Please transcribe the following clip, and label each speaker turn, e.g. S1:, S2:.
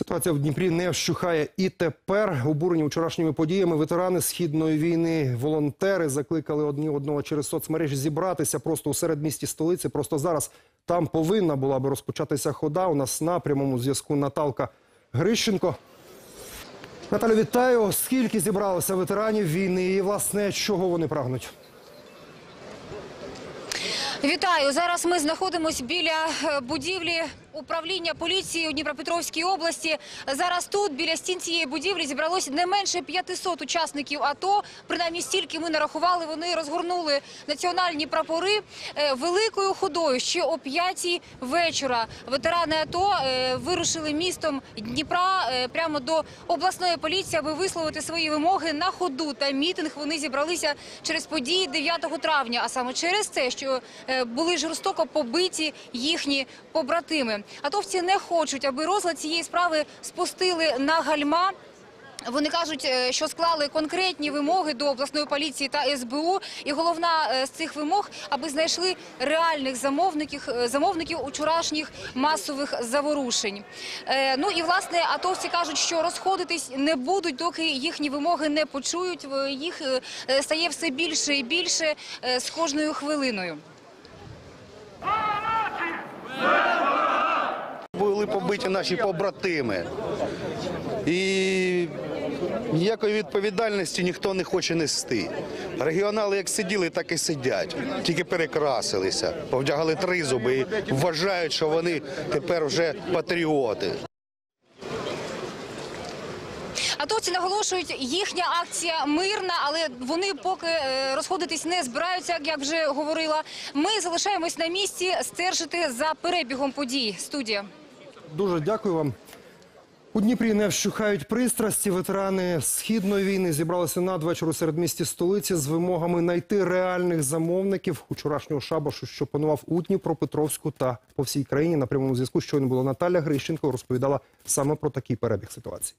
S1: Ситуація в Дніпрі не вщухає і тепер. Обурені вчорашніми подіями ветерани східної війни, волонтери закликали одні одного через соцмережі зібратися просто у середмісті столиці. Просто зараз там повинна була би розпочатися хода. У нас на прямому зв'язку Наталка Грищенко. Наталю, вітаю. Скільки зібралося ветеранів війни і власне чого вони прагнуть?
S2: Вітаю. Зараз ми знаходимося біля е, будівлі управління поліції у Дніпропетровській області. Зараз тут, біля стін цієї будівлі, зібралось не менше 500 учасників АТО. Принаймні стільки ми нарахували. Вони розгорнули національні прапори е, великою ходою. Ще о 5 вечора ветерани АТО е, вирушили містом Дніпра е, прямо до обласної поліції, аби висловити свої вимоги на ходу. Та мітинг вони зібралися через події 9 травня, а саме через те, що були жорстоко побиті їхні побратими. Атовці не хочуть, аби розгляд цієї справи спустили на гальма. Вони кажуть, е, що склали конкретні вимоги до обласної поліції та СБУ. І головна е, з цих вимог, аби знайшли реальних замовників, е, замовників учорашніх масових заворушень. Ну і власне атовці кажуть, що розходитись не будуть, доки їхні вимоги не почують. Їх стає все більше і більше з кожною хвилиною.
S3: Були побиті наші побратими. І ніякої відповідальності ніхто не хоче нести. Регіонали як сиділи, так і сидять. Тільки перекрасилися, повдягали тризуби і вважають, що вони тепер вже патріоти.
S2: Атовці наголошують, їхня акція мирна, але вони поки е, розходитись не збираються, як вже говорила. Ми залишаємось на місці стежити за перебігом подій. Студія.
S1: Дуже дякую вам. У Дніпрі не вщухають пристрасті. Ветерани східної війни зібралися надвечір у середмісті столиці з вимогами знайти реальних замовників учорашнього шабашу, що панував у Дніпропетровську та по всій країні. На прямому зв'язку щойно була Наталя Грищенко розповідала саме про такий перебіг ситуації.